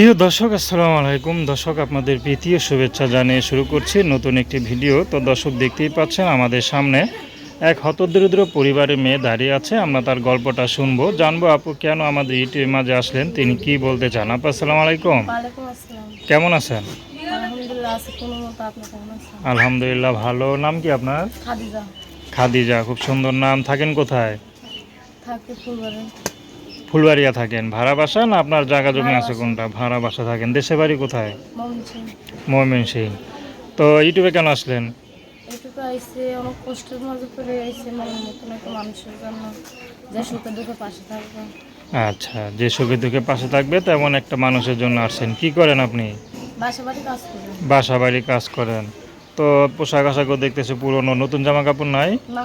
প্রিয় দর্শক আসসালামু আলাইকুম। দর্শক আপনাদের প্রীতি শুভেচ্ছা জানিয়ে শুরু করছি নতুন একটি ভিডিও। তো দর্শক দেখতেই পাচ্ছেন আমাদের সামনে এক হতদরিদ্র পরিবারের মেয়ে দাঁড়িয়ে আছে। আমরা তার গল্পটা শুনব। জানব আপু কেন আমাদের ইউটিউবের মাঝে আসলেন? তিনি কি বলতে চান? আপু আসসালামু আলাইকুম। কেমন আছেন? আলহামদুলিল্লাহ ভালো। নাম কি আপনার? খাদিজা। খাদিজা খুব সুন্দর নাম। থাকেন কোথায়? ফুলবাড়িয়া থাকেন ভাড়া বাসা না আপনার জায়গা জমি আছে কোনটা? ভাড়া বাসা থাকেন। দেশে বাড়ি কোথায়? মমছি ময়মনসিং তো ইউটিউবে কেন আসলেন? থাকবে। আচ্ছা যে সুখে দুঃখে পাশে থাকবে তেমন একটা মানুষের জন্য আসছেন। কি করেন আপনি? বাসা বাড়ি কাজ করেন। তো পোশাক আশাকও দেখতেছে পুরনো নতুন জামা কাপড় নাই? না।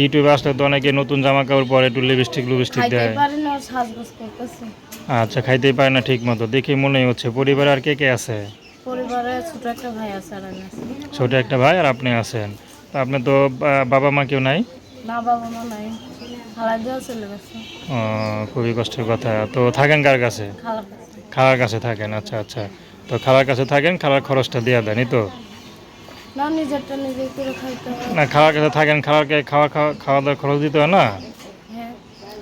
ইউটিউবে আসলে তো অনেকে নতুন জামা কাপড় পরে একটু লিপস্টিক লিপস্টিক খাইতে দেয়। না সাজগোজ করতেছে। আচ্ছা খাইতেই পারে না ঠিক মতো দেখে মনে হচ্ছে পরিবারে আর কে কে আছে? পরিবারে ছোট একটা ভাই আছে আর আমি ছোট একটা ভাই আর আপনি আছেন। তো আপনি তো বাবা মা কেউ নাই? ও, খুবই কষ্টের কথা। তো থাকেন কার কাছে? খালার কাছে। থাকেন আচ্ছা আচ্ছা। তো খালার কাছে থাকেন খালার খরচটা দেওয়া দেন তো? না নিজেরটা নিজে করে খাইতে হয় না খালার কাছে থাকেন খালারকে খাওয়া খাওয়া খাওয়া দাওয়ার খরচ দিতে হয় না? হ্যাঁ।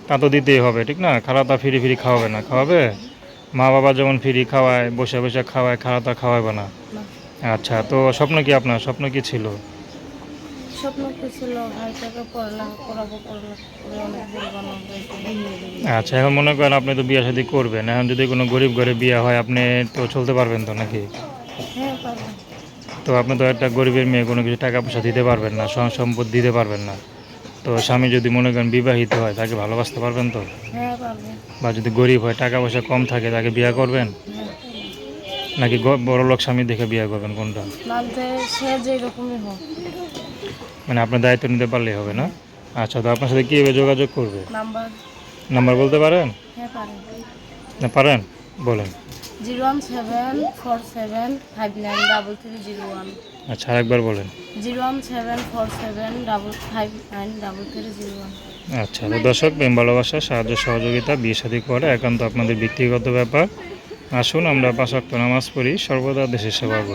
তা তো দিতেই হবে ঠিক না? খালা তা ফিরি ফিরি খাওয়াবে না খাওয়াবে? মা বাবা যেমন ফিরি খাওয়ায় বসে বসে খাওয়ায় খালা তা খাওয়াবে না। আচ্ছা তো স্বপ্ন কি আপনার? স্বপ্ন কি ছিল? স্বপ্ন কি ছিল? ভাইটাকে পড়ালেখা করাবো পড়ালেখা করে অনেক বড় বানাবো আচ্ছা এখন মনে করেন আপনি তো বিয়ে শাদী করবেন এখন যদি কোনো গরিব ঘরে বিয়ে হয় আপনি তো চলতে পারবেন তো নাকি? হ্যাঁ তো আপনি তো একটা গরিবের মেয়ে কোনো কিছু টাকা পয়সা দিতে পারবেন না সং সম্পদ দিতে পারবেন না। তো স্বামী যদি মনে করেন বিবাহিত হয় তাকে ভালোবাসতে পারবেন তো? হ্যাঁ বা যদি গরিব হয় টাকা পয়সা কম থাকে তাকে বিয়ে করবেন? নাকি বড় লোক স্বামী দেখে বিয়ে করবেন কোনটা? মানে আপনার দায়িত্ব নিতে পারলেই হবে না? আচ্ছা তো আপনার সাথে কীভাবে যোগাযোগ করবে? নাম্বার। বলতে পারেন? হ্যাঁ না পারেন? বলেন। Zero one seven four seven five nine double three zero one. আচ্ছা আরেকবার বলেন। Zero one seven four seven double five nine double three zero one. আচ্ছা তো দর্শক প্রেম ভালোবাসা সাহায্য সহযোগিতা বিয়ে সাদী করে একান্ত আপনাদের ব্যক্তিগত ব্যাপার। আসুন আমরা পাঁচ ওয়াক্ত নামাজ পড়ি সর্বদা দেশের সেবা করি।